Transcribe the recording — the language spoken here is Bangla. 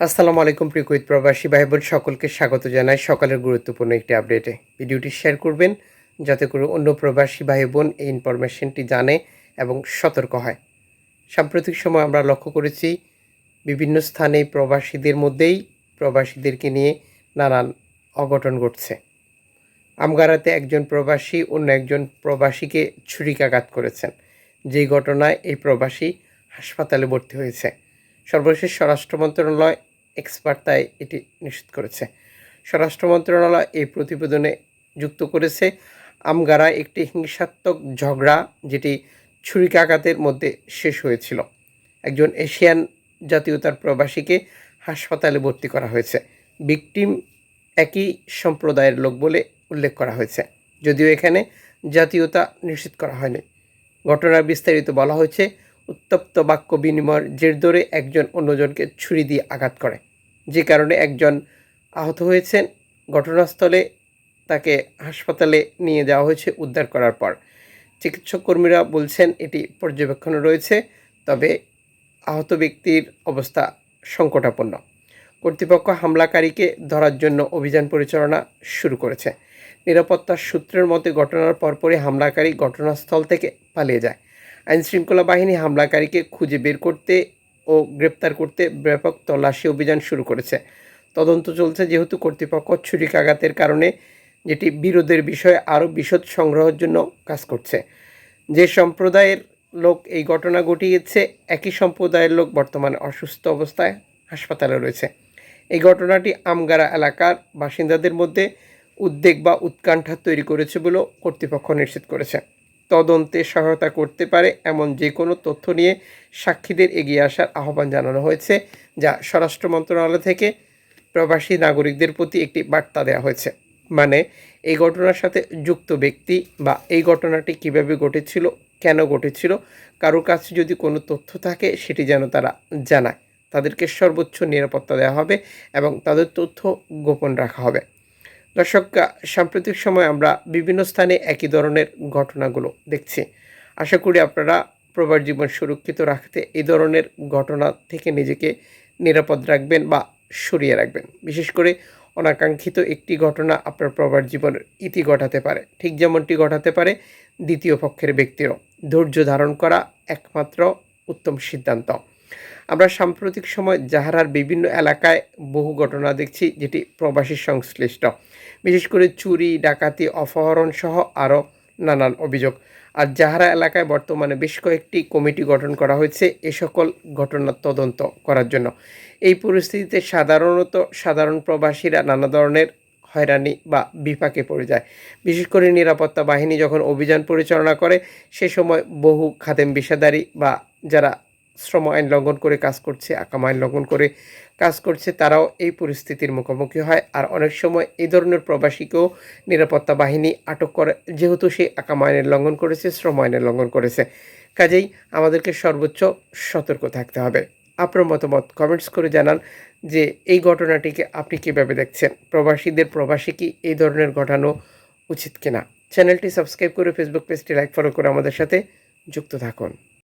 আসসালামু আলাইকুম, প্রিয় কুইত প্রবাসী ভাই বোন সকলকে স্বাগত জানাই সকালের গুরুত্বপূর্ণ একটি আপডেটে। ভিডিওটি শেয়ার করবেন যাতে করে অন্য প্রবাসী ভাই বোন এই ইনফরমেশনটি জানে এবং সতর্ক হয়। সাম্প্রতিক সময় আমরা লক্ষ্য করেছি, বিভিন্ন স্থানে প্রবাসীদের মধ্যেই প্রবাসীদেরকে নিয়ে নানান অঘটন ঘটছে। আমগারাতে একজন প্রবাসী অন্য একজন প্রবাসীকে ছুরিকাঘাত করেছেন। যেই ঘটনায় এই প্রবাসী হাসপাতালে ভর্তি হয়েছে। সর্বশেষ স্বরাষ্ট্র মন্ত্রণালয় এক্সপার্ট তাই এটি নিশ্চিত করেছে। স্বরাষ্ট্র মন্ত্রণালয় এই প্রতিবেদনে যুক্ত করেছে আমগারা একটি হিংসাত্মক ঝগড়া যেটি ছুরিকাঘাতের মধ্যে শেষ হয়েছিল। একজন এশিয়ান জাতীয়তার প্রবাসীকে হাসপাতালে ভর্তি করা হয়েছে। ভিকটিম একই সম্প্রদায়ের লোক বলে উল্লেখ করা হয়েছে। যদিও এখানে জাতীয়তা নিশ্চিত করা হয়নি। ঘটনার বিস্তারিত বলা হয়েছে উত্তপ্ত বাক্য বিনিময়ের জের ধরে একজন অন্যজনকে ছুরি দিয়ে আঘাত করে। যে কারণে একজন আহত হয়েছেন, ঘটনাস্থলে তাকে হাসপাতালে নিয়ে যাওয়া হয়েছে উদ্ধার করার পর। চিকিৎসক কর্মীরা বলছেন, এটি পর্যবেক্ষণে রয়েছে, তবে আহত ব্যক্তির অবস্থা সংকটাপন্ন। কর্তৃপক্ষ হামলাকারীকে ধরার জন্য অভিযান পরিচালনা শুরু করেছে। নিরাপত্তার সূত্রের মতে, ঘটনার পরপরই হামলাকারী ঘটনাস্থল থেকে পালিয়ে যায়। আইনশৃঙ্খলা বাহিনী হামলাকারীকে খুঁজে বের করতে ও গ্রেপ্তার করতে ব্যাপক তল্লাশি অভিযান শুরু করেছে। তদন্ত চলছে যেহেতু কর্তৃপক্ষ ছুরিকাঘাতের কারণে, যেটি বিরোধের বিষয়ে আরও বিশদ সংগ্রহের জন্য কাজ করছে। যে সম্প্রদায়ের লোক এই ঘটনা ঘটিয়েছে, একই সম্প্রদায়ের লোক বর্তমানে অসুস্থ অবস্থায় হাসপাতালে রয়েছে। এই ঘটনাটি আমগারা এলাকার বাসিন্দাদের মধ্যে উদ্বেগ বা উৎকণ্ঠা তৈরি করেছে বলেও কর্তৃপক্ষ নিশ্চিত করেছে। তদন্তে সহায়তা করতে পারে এমন যে কোনো তথ্য নিয়ে সাক্ষীদের এগিয়ে আসার আহ্বান জানানো হয়েছে, যা স্বরাষ্ট্র মন্ত্রণালয় থেকে প্রবাসী নাগরিকদের প্রতি একটি বার্তা দেওয়া হয়েছে। মানে এই ঘটনার সাথে যুক্ত ব্যক্তি বা এই ঘটনাটি কীভাবে ঘটেছিল, কেন ঘটেছিল, কারোর কাছে যদি কোনো তথ্য থাকে, সেটি যেন তারা জানায়। তাদেরকে সর্বোচ্চ নিরাপত্তা দেওয়া হবে এবং তাদের তথ্য গোপন রাখা হবে। দর্শক, সাম্প্রতিক সময় আমরা বিভিন্ন স্থানে একই ধরনের ঘটনাগুলো দেখছি। আশা করি আপনারা প্রবার জীবন সুরক্ষিত রাখতে এই ধরনের ঘটনা থেকে নিজেকে নিরাপদ রাখবেন বা সরিয়ে রাখবেন। বিশেষ করে অনাকাঙ্ক্ষিত একটি ঘটনা আপনার প্রবার জীবনের ইতি ঘটাতে পারে। ঠিক যেমনটি ঘটাতে পারে দ্বিতীয় পক্ষের ব্যক্তিরও। ধৈর্য ধারণ করা একমাত্র উত্তম সিদ্ধান্ত। আমরা সাম্প্রতিক সময় জাহারার বিভিন্ন এলাকায় বহু ঘটনা দেখছি, যেটি প্রবাসী সংশ্লিষ্ট। বিশেষ করে চুরি, ডাকাতি, অপহরণ সহ আরও নানান অভিযোগ। আর জাহারা এলাকায় বর্তমানে বেশ কয়েকটি কমিটি গঠন করা হয়েছে এ সকল ঘটনার তদন্ত করার জন্য। এই পরিস্থিতিতে সাধারণত সাধারণ প্রবাসীরা নানা ধরনের হয়রানি বা বিপাকে পড়ে যায়। বিশেষ করে নিরাপত্তা বাহিনী যখন অভিযান পরিচালনা করে, সে সময় বহু খাদেম বিষাদারি বা যারা শ্রম আইন লঙ্ঘন করে কাজ করছে, আকাম আইন লঙ্ঘন করে কাজ করছে, তারাও এই পরিস্থিতির মুখোমুখি হয়। আর অনেক সময় এই ধরনের প্রবাসীকেও নিরাপত্তা বাহিনী আটক করে, যেহেতু সে আকাম আইনের লঙ্ঘন করেছে, শ্রম আইনের লঙ্ঘন করেছে। কাজেই আমাদেরকে সর্বোচ্চ সতর্ক থাকতে হবে। আপনার মতামত কমেন্টস করে জানান যে এই ঘটনাটিকে আপনি কীভাবে দেখছেন? প্রবাসীদের প্রবাসী কি এই ধরনের ঘটানো উচিত কিনা? চ্যানেলটি সাবস্ক্রাইব করে ফেসবুক পেজটি লাইক ফলো করে আমাদের সাথে যুক্ত থাকুন।